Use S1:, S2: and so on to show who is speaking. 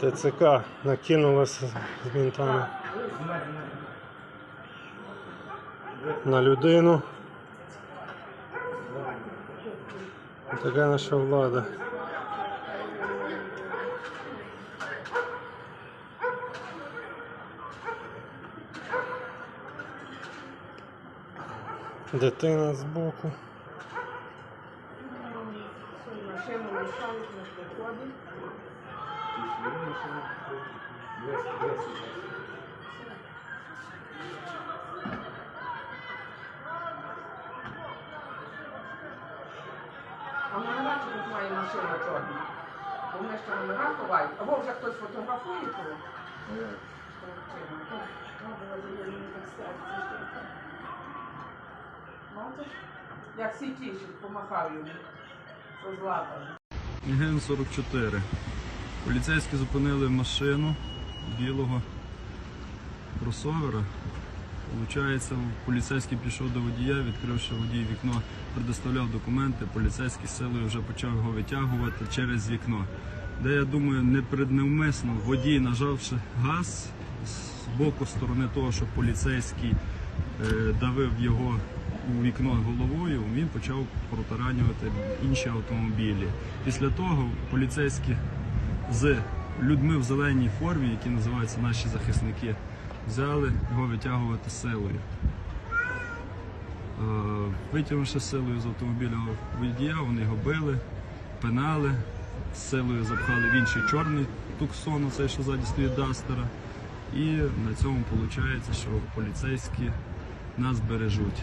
S1: ТЦК накинулася з мінтами на людину. Така наша влада. Дитина збоку.
S2: Машину мішають на приході. А номера тут має машина чорна. Бо вони ще номера ховають. Або вже хтось фотографує того. Бачиш? Як всі тішить, помахав йому. Що злапали.
S3: Ген 44. Поліцейські зупинили машину білого кросовера. Получається, поліцейський пішов до водія, відкривши водій вікно, предоставляв документи. Поліцейський силою вже почав його витягувати через вікно. Де я думаю, непредневмисно водій, нажавши газ з боку сторони того, що поліцейський е, давив його у вікно головою, він почав протаранювати інші автомобілі. Після того поліцейські з людьми в зеленій формі, які називаються наші захисники, взяли його витягувати силою. Е, Витягнувши силою з автомобіля водія, вони його били, пинали, силою запхали в інший чорний туксон, оцей, що ззаді стоїть Дастера. І на цьому виходить, що поліцейські нас бережуть.